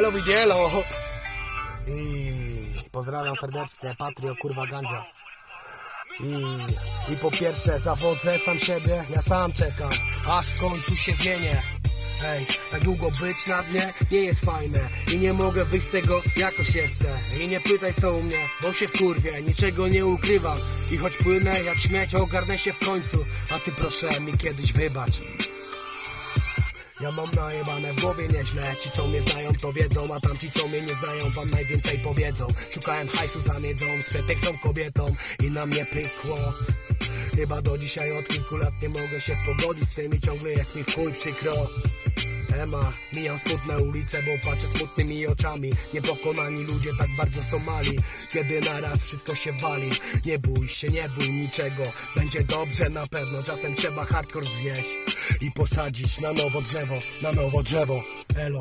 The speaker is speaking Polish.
Elo widzielo. I pozdrawiam serdecznie, Patrio, kurwa gandzia. I, I po pierwsze zawodzę sam siebie, ja sam czekam, aż w końcu się zmienię. Ej, tak długo być na dnie nie jest fajne I nie mogę wyjść z tego jakoś jeszcze I nie pytaj co u mnie, bo się wkurwię Niczego nie ukrywam I choć płynę jak śmieć ogarnę się w końcu A ty proszę mi kiedyś wybacz ja mam najebane w głowie nieźle. Ci co mnie znają to wiedzą A tamci co mnie nie znają wam najwięcej powiedzą. Szukałem hajsu za miedzą przepiękną kobietą I na mnie pykło. Chyba do dzisiaj od kilku lat nie mogę się pogodzić Z tymi ciągle jest mi w chuj przykro Ema, mijam smutne ulice, bo patrzę smutnymi oczami. Niepokonani ludzie tak bardzo są mali. Kiedy naraz wszystko się wali. Nie bój się, nie bój niczego. Będzie dobrze na pewno, czasem trzeba hardcore zjeść I posadzić na nowo drzewo, na nowo drzewo. Elo